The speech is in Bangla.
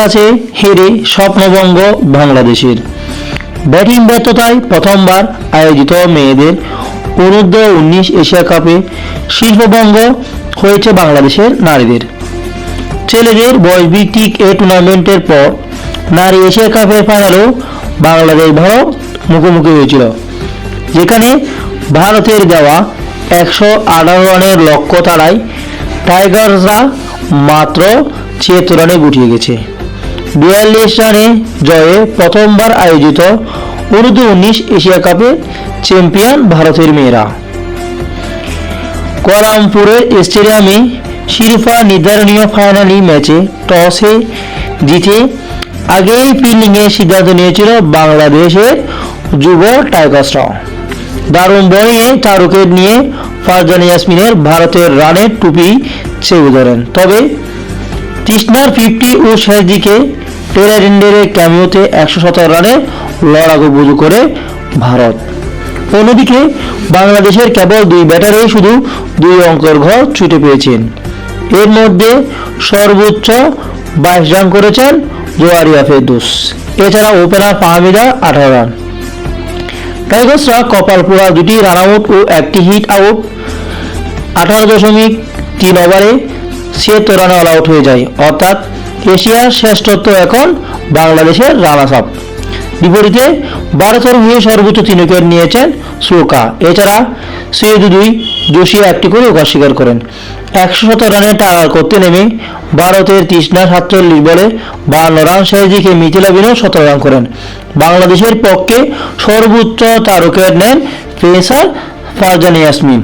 কাছে হেরে স্বপ্নভঙ্গ বাংলাদেশের। ব্যাটিং ব্যর্থতায় প্রথমবার আয়োজিত মেয়েদের অনূর্ধ্ব উনিশ এশিয়া কাপে শিল্পভঙ্গ হয়েছে বাংলাদেশের নারীদের। ছেলেদের বয়সভিত্তিক এ টুর্নামেন্টের পর নারী এশিয়া কাপের ফাইনালেও বাংলাদেশ ভারত মুখোমুখি হয়েছিল, যেখানে ভারতের দেওয়া একশো আঠারো রানের লক্ষ্য তাড়ায় টাইগার্সরা মাত্র ছিয়াত্তর রানে গুটিয়ে গেছে। বিয়াল্লিশ রানে জয়ে প্রথমবার আয়োজিত উর্দু উনিশ এশিয়া কাপে চ্যাম্পিয়ন ভারতের মেয়েরা। কোয়ালালামপুরের স্টেডিয়ামে শিরোপা নির্ধারণীয় ফাইনালি ম্যাচে টসে জিতে আগেই ফিল্ডিংয়ের সিদ্ধান্ত নিয়েছিল বাংলাদেশের যুব টাইগার্সরা। দারুণ বোলিংয়ে চার নিয়ে ফারজান ইয়াসমিনের ভারতের রানের টুপি চেয়ে ধরেন। তবে তৃষ্ণার ফিফটি ও শেষ দিকে টেরাডেন্ডের ক্যামিওতে একশো সতেরো রানে লড়াকু বুঝু করে ভারত। অন্যদিকে বাংলাদেশের কেবল দুই ব্যাটারে শুধু দুই অঙ্কের ঘর ছুটে পেয়েছেন। এর মধ্যে সর্বোচ্চ বাইশ রান করেছেন জোয়ারিয়া ফেরদুস। এছাড়া ওপেনার ফাহমিদা আঠারো রান। টাইগার্সরা কপালপুরা দুটি রান আউট ও একটি হিট আউট। আঠারো দশমিক তিন ওভারে ছিয়াত্তর রানে অল আউট হয়ে যায়, অর্থাৎ এশিয়ার শ্রেষ্ঠত্ব এখন বাংলাদেশের রানার্স আপ বিপরীতে ভারতের হয়ে সর্বোচ্চ তিন উইকেট নিয়েছেন শ্লোকা এছাড়া সৈয়দ দুই জোশিয়া একটি করে অস্বীকার করেন। একশো শত রানে টার্গার করতে নেমে ভারতের তৃষ্ণা সাতচল্লিশ বলে বান্ন রান দিকে মিথিলা বিনয় রান করেন। বাংলাদেশের পক্ষে সর্বোচ্চ উইকেট নেন পেসার ফারজান ইয়াসমিন।